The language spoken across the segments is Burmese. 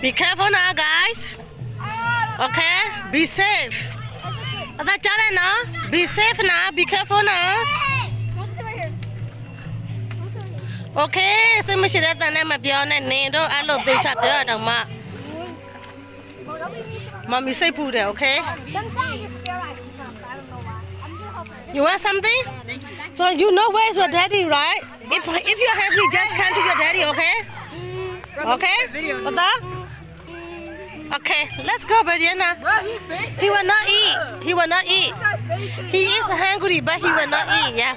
Be careful now, guys. Okay? Be safe. အသာကြားတယ်နော် Be safe now. Be careful now. Okay စိတ်မရှိတဲ့တန်နဲ့မပြောနဲ့နင်တို့အဲ့လိုပေးချပြောရတော့မှမမီစိတ်ဖူးတယ် Okay You want something So you know where's your daddy right If if you're hungry just come to your daddy Okay Okay အသာ Okay let's go Brianna He will not eat. He will not eat. He is hungry but he will not eat yeah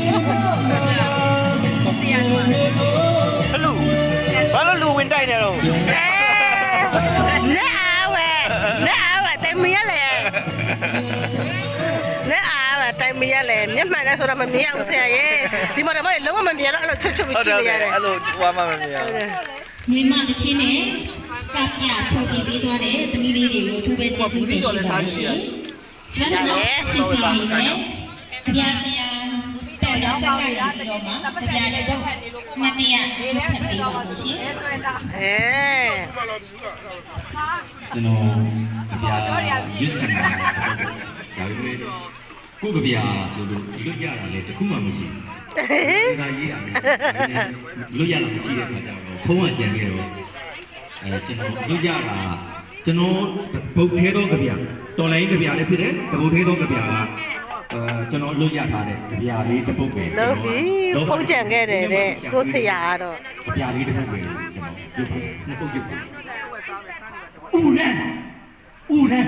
lè. Nhắm mà nó thôi mà mía ông xe ye. Đi mà đâu mà lâu mà mía nó nó chút chút bị ဟုတ်တယ် chìm ဟုတ်တယ် ya အဲ့ đấy. လိုဝါမမမြင်ရဘူးမြင်းမတချင်းနဲ့ကပ်ပြထုတ်ပြီးပေးသွားတဲ့သမီးလေးတွေကိုအထူးပဲကျေးဇူးတင်ရှိပါတယ်ရှင်။ကျွန်တော်တို့စီစီလေးနဲ့ကြပြဆရာတော်တော်ဆက်ကရပြီးတော့မှကြပြတဲ့တော့မတရားဆွတ်ဖက်ပေးပါလို့ရှင်။ Eh. ကျွန်တော်ကြပြရွတ်ချင်တာဒါပေမဲ့ ကိုကြပြဆိုလို့လွတ်ရတာလည်းတခုမှမရှိဘူးဒါရေးတာလည်းလွတ်ရတာမရှိတဲ့အခါကျတော့ဖုံးကကြံခဲ့တော့အဲကျွန်တော်လွတ်ရတာကျွန်တော်ဗုတ်သေးသောကြပြတော်လိုင်းကြပြလည်းဖြစ်တယ်ဗုတ်သေးသောကြပြကအဲကျွန်တော်လွတ်ရထားတဲ့ကြပြလေးတစ်ပုတ်ပဲ Lâu bí, không chẳng nghe để để cô xe ya đó. ကြပြလေးတစ်ပုတ်ပဲကျွန်တော်ရွတ်ပါတယ်နှစ်ပုတ်ရွတ်ပါတယ်ဥရန်ဥရန်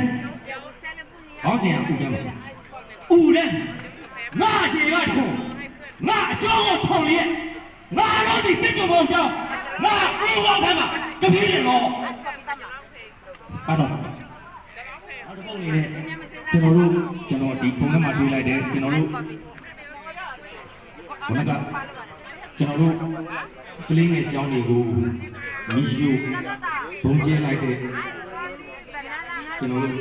ဟောင်းစင်ကဥရန်ပါ ဥရန်ငါကြေကထုံငါအကျောင်းကိုထုံရက်ငါတော့ဒီတက်ကြုံပေါင်းကြောင်းငါအင်းကောင်းထဲမှာတပည့်တယ်တော့အဲ့တော့အဲ့တော့ပုံနေနဲ့ကျွန်တော်တို့ကျွန်တော်ဒီပုံထဲမှာတွေ့လိုက်တယ်ကျွန်တော်တို့ဘုရားကကျွန်တော်တို့ကလေးငယ်ကျောင်းတွေကိုမီးယူဘုံကျဲလိုက်တဲ့ကျွန်တော်တို့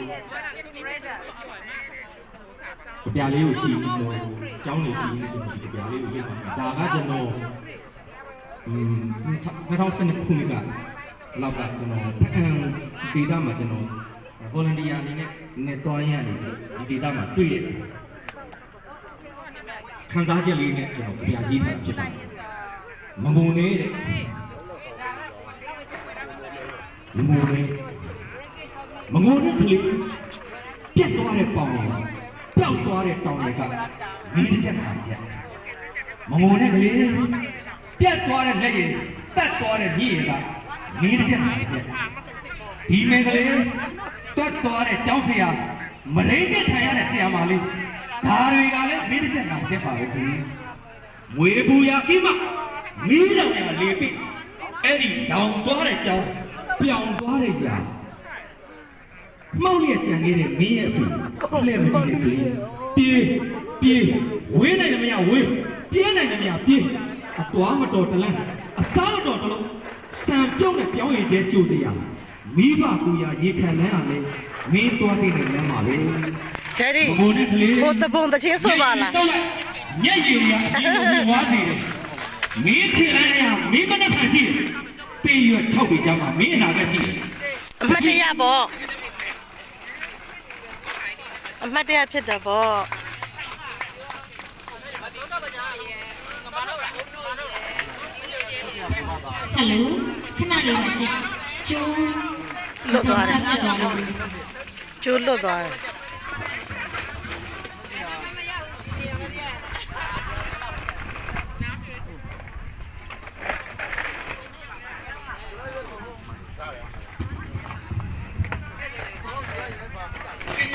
ကြပြလေးကိုကြည့်ပြီးတော့ကျောင်းနေကြည့်နေကျွန်တော်ဒီကြပြလေးကိုရေးပါမယ်ဒါကကျွန်တော်2012ခုနှစ်ကလောက်ကကျွန်တော်ဖအံဒေတာမှာကျွန်တော် volunteer အနေနဲ့နေတော်ရရနေဒီဒေတာမှာတွေ့ရတယ်ခံစားချက်လေးနဲ့ကျွန်တော်ပြရေးထားဖြစ်ပါတယ်မငုံနေတဲ့မငုံနေမငုံတဲ့ကလေးပြတ်သွားတဲ့ပေါင်တွေပျော က်သွားတဲ့တောင်တွေကမင်းတစ်ချက်ပါတစ်ချက်မငုံတဲ့ကလေးပြတ်သွားတဲ့လက်ရည်တက်သွားတဲ့မြည်ရည်ကမင်းတစ်ချက်ပါတစ်ချက်ဒီမင်းကလေးတွတ်သွားတဲ့ကျောင်းဆရာမရင်းချက်ခံရတဲ့ဆရာမလေးဒါတွေကလည်းမင်းတစ်ချက်ပါတစ်ချက်ပါပဲခင်ဗျမွေပူရကိမမီးလောင်ရလေပိအဲ့ဒီလောင်သွားတဲ့ကျောင်းပြောင်သွားတဲ့ຢာ မှောက်လျက်ကြံခဲ့တဲ့မင်းရဲ့အဖေလှည့်မကြည့်တဲ့ကလေးပြေးပြေးဝေးနိုင်တယ်မရဝေးပြေးနိုင်တယ်မရပြေးအသွားမတော်တလန်းအစားမတော်တလုံးစံပြုတ်နဲ့ပြောင်းရည်တဲ့ကြိုစရာမိဘကူရရေခံလန်းရလဲမင်းသွားတဲ့လမ်းမှာပဲ Daddy ဘုံနဲ့ကလေးဟိုတပုံတချင်းဆိုပါလားမျက်ရည်ရအင်းကိုဝါစီတယ်မင်းချင်လန်းရမင်းမနဲ့ခံရှိတယ်ပြေးရ6ပေကြမှာမင်းအနာကရှိတယ်အမတ်တရပေါ့ အမတ်တရဖြစ်တယ်ပေါ့ဟယ်လိုခဏလေးပါရှင်ကျိုးလွတ်သွားတယ်ကျိုးလွတ်သွားတယ်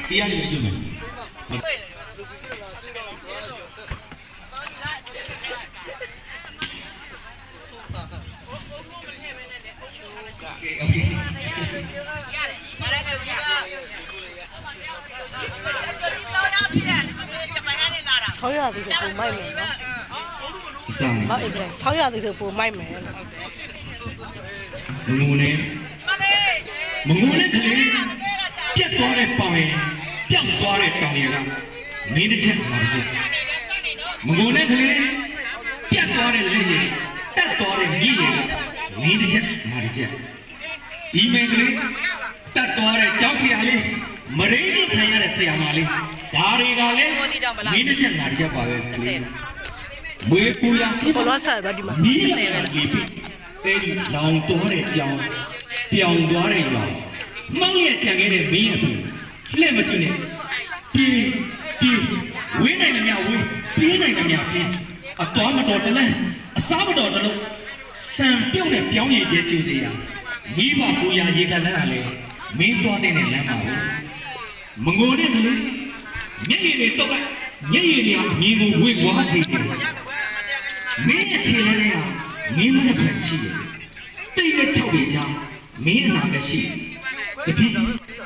ဒီကနေကြည့်မယ်ဆောင်းရသည်ဆိုပုံမိုက်မယ်နော်အစ ပုံမိုက်မယ်လို့မငုံနဲ့မငုံနဲ့ကလေးပြတ်သွားတဲ့ပေါင်ရင်ပျောက်သွားတဲ့တောင်ရင်ကမင်းတစ်ချက်လာတစ်ချက်မငုံနဲ့ကလေးပြတ်သွားတဲ့လက်ရင်တက်သွားတဲ့မြည်ရင်ကမင်းတစ်ချက်လာတစ်ချက်ဒီမင်းကလေးတက်သွားတဲ့ကြောက်ဆရာလေးမရင်းကြီးခံရတဲ့ဆရာမလေးဒါတွေကလည်းမင်းတစ်ချက်လာတစ်ချက်ပါပဲကလေးမွေးပူရပြဘလောဆက်ပါဒီမှာမီးဆယ်ပဲလေပြီအဲဒီလောင်သွားတဲ့ကြောင်ပြောင်သွားတဲ့ရောင် မောင်းရကြံခဲ့တဲ့မင်းရဲ့သူလှဲ့မကြည့်နဲ့ပြေးပြေးဝင်းနိုင်တယ်များဝင်းပြေးနိုင်တယ်များပြေးအတော်မတော်တလန်းအစားမတော်တလုံးစံပြုတ်တဲ့ပြောင်းရည်ကျဲကျူစီရမိဘကိုရာရေကလန်းတာလေမင်းသွားတဲ့နဲ့လမ်းပါဘူးမငိုတဲ့ကလေးမျက်ရည်တွေတုတ်လိုက်မျက်ရည်တွေကအမြင်ကိုဝေဝါးစေတယ်မင်းရဲ့ခြေလဲကမင်းမနဲ့ဖန်ရှိတယ်။တိတ်ရဲ့၆ပေချာမင်းအနာကရှိတယ်။ တတိ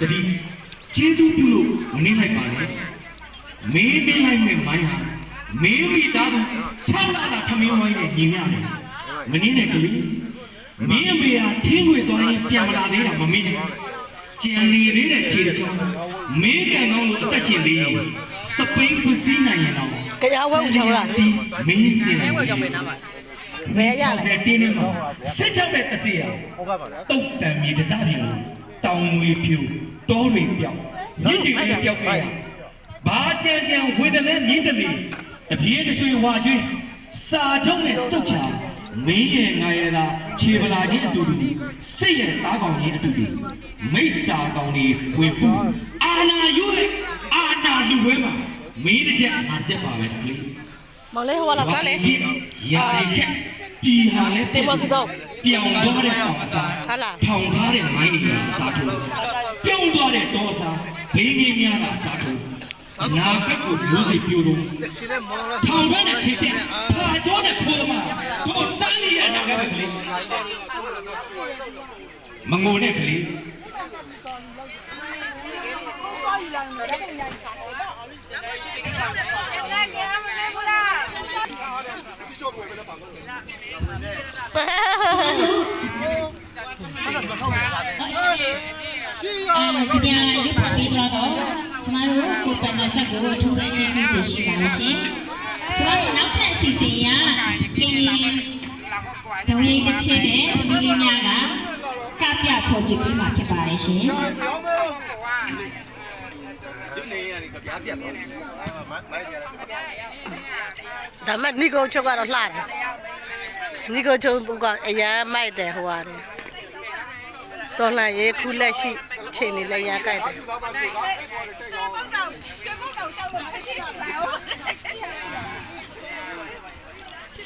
တတိကျေးဇူးပြုလို့မနေလိုက်ပါနဲ့။မင်းနေလိုက်မဲ့မိုင်းဟာမင်းမိသားစု၆လတာခမင်းဝိုင်းနဲ့ညီရတယ်။မနေနဲ့ကလေးမင်းအမေဟာထင်းခွေသွားရင်ပြန်မလာသေးတာမမင်းနဲ့ကြံနေသေးတဲ့ခြေတစ်ချောင်းမင်းကံကောင်းလို့အသက်ရှင်သေးရင်စပိန်ပစီနိုင်ရင်တော့ကြားဝဲဦးချောင်းလားမင်းနေတယ်ဘယ်ရလဲဆယ်တင်းနေမှာစစ်ချောက်တဲ့တစီရတုတ်တံမြေတစားပြင်ကို တောင်ငွေဖြူတောတွေပြောက်မြင့်တွေလည်းပြောက်ခဲ့ရဘာကြမ်းကြမ်းဝေဒလည်းမြင့်တယ်လေတပြေးတဆွေဝါကျွေးစာချုံနဲ့စုတ်ချာမင်းရဲ့ငါရဲ့လားခြေပလာချင်းအတူတူစိတ်ရဲ့တားကောင်ချင်းအတူတူမိစ္ဆာကောင်တွေဝင်ပူအာနာယူရဲ့အာနာလူဝဲမှာမင်းတစ်ချက်ငါတစ်ချက်ပါပဲတကလေးမောင်လေးဟိုလာစားလေရာရတဲ့ဒီဟာလည်းတင်မကူတော့ ပြောင်းသွားတဲ့တောင်စားဟာလားထောင်ထားတဲ့မိုင်းတွေအစားထိုးပြောင်းသွားတဲ့တောစားဘေးကြီးများတာအစားထိုးအနာကက်ကိုမျိုးစိပြိုးတော့ထောင်ထားတဲ့ခြေပြဖာကျော်တဲ့ဖိုးမတို့တန်းရအနာကက်ကလေးမငိုနဲ့ကလေးအဲဒီပြ ရုပ်ဖတ်ပြီးတော့ကျမတို့ကိုပန်နာဆက်ကိုထူးပဲကျေးဇူးတင်ရှိပါလို့ရှင်ကျမတို့နောက်ထပ်အစီအစဉ်ရကရင်ဒုံရိပ်တစ်ချင်းနဲ့သမီးလေးများကကပြဖြောပြပေးမှာဖြစ်ပါတယ်ရှင် ဒါမဲ့နီကိုချုပ်ကတော့လှတယ်နီကိုချုပ်ကအရန်မိုက်တယ်ဟိုဟာတယ်တော်လှန်ရေးခုလက်ရှိချိန်နေလဲရကြိုက်တယ်